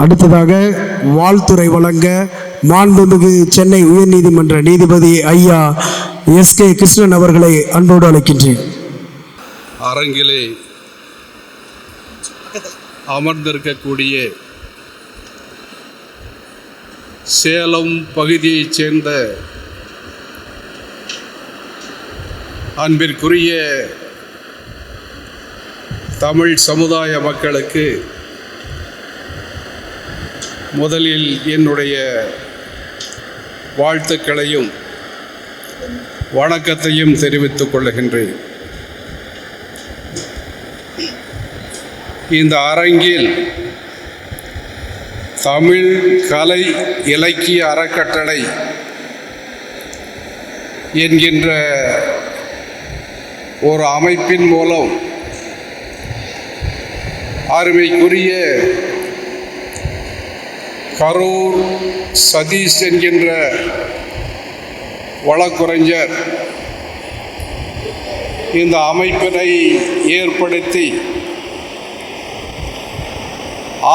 அடுத்ததாக வாழ்த்துறை வழங்க மாண்புமிகு சென்னை உயர்நீதிமன்ற நீதிபதி ஐயா எஸ் கே கிருஷ்ணன் அவர்களை அன்போடு அழைக்கின்றேன். அரங்கிலே அமர்ந்திருக்கக்கூடிய சேலம் பகுதியைச் சேர்ந்த அன்பிற்குரிய தமிழ் சமுதாய மக்களுக்கு முதலில் என்னுடைய வாழ்த்துக்களையும் வணக்கத்தையும் தெரிவித்துக் கொள்கின்றேன் இந்த அரங்கில் தமிழ் கலை இலக்கிய அறக்கட்டளை என்கின்ற ஒரு அமைப்பின் மூலம் அருமைக்குரிய கரூர் சதீஷ் என்கின்ற வழக்குரைஞர் இந்த அமைப்பினை ஏற்படுத்தி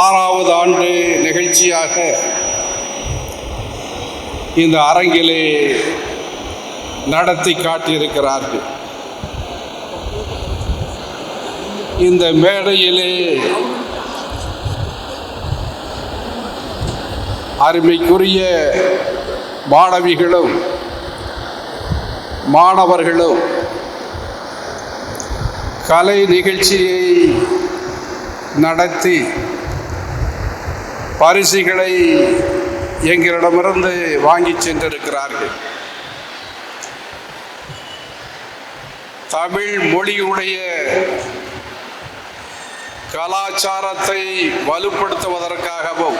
ஆறாவது ஆண்டு நிகழ்ச்சியாக இந்த அரங்கிலே நடத்தி காட்டியிருக்கிறார்கள். இந்த மேடையிலே அருமைக்குரிய மாணவிகளும் மாணவர்களும் கலை நிகழ்ச்சியை நடத்தி பரிசுகளை எங்களிடமிருந்து வாங்கி சென்றிருக்கிறார்கள். தமிழ் மொழியுடைய கலாச்சாரத்தை வலுப்படுத்துவதற்காகவும்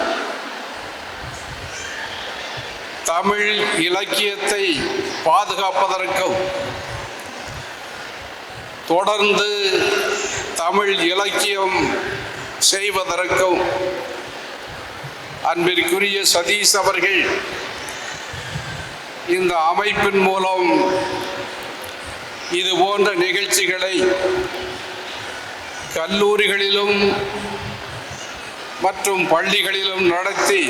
தமிழ் இலக்கியத்தை பாதுகாப்பதற்கும் தொடர்ந்து தமிழ் இலக்கியம் செய்வதற்கும் அன்பிற்குரிய சதீஷ் அவர்கள் இந்த அமைப்பின் மூலம் இது போன்ற நிகழ்ச்சிகளை கல்லூரிகளிலும் மற்றும் பள்ளிகளிலும் நடத்தி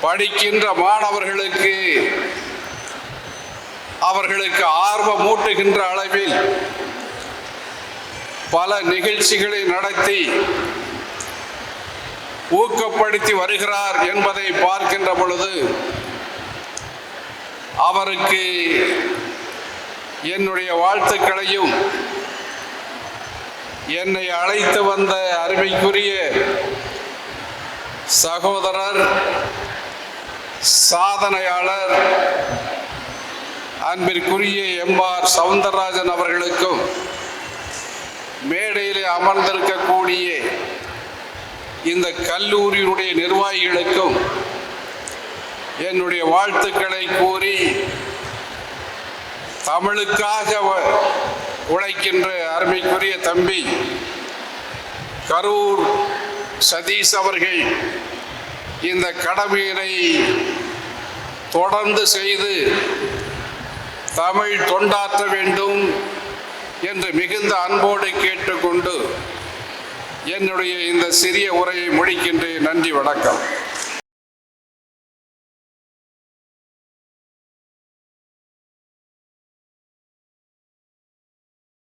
படிக்கின்ற மாணவர்களுக்கு அவர்களுக்கு ஆர்வம் மூட்டுகின்ற அளவில் பல நிகழ்ச்சிகளை நடத்தி ஊக்கப்படுத்தி வருகிறார் என்பதை பார்க்கின்ற பொழுது அவருக்கு என்னுடைய வாழ்த்துக்களையும் என்னை அழைத்து வந்த அருமைக்குரிய சகோதரர் சாதனையாளர் அன்பிற்குரிய எம்ஆர் சவுந்தரராஜன் அவர்களுக்கும் மேடையிலே அமர்ந்திருக்கக்கூடிய இந்த கல்லூரியினுடைய நிர்வாகிகளுக்கும் என்னுடைய வாழ்த்துக்களை கூறி தமிழுக்காக உழைக்கின்ற அருமைக்குரிய தம்பி கரூர் சதீஷ் அவர்கள் இந்த கடமையினை தொடர்ந்து செய்து தமிழ் தொண்டாற்ற வேண்டும் என்று மிகுந்த அன்போடு கேட்டுக்கொண்டு என்னுடைய இந்த சிறிய உரையை முடிக்கின்றேன். நன்றி வணக்கம்.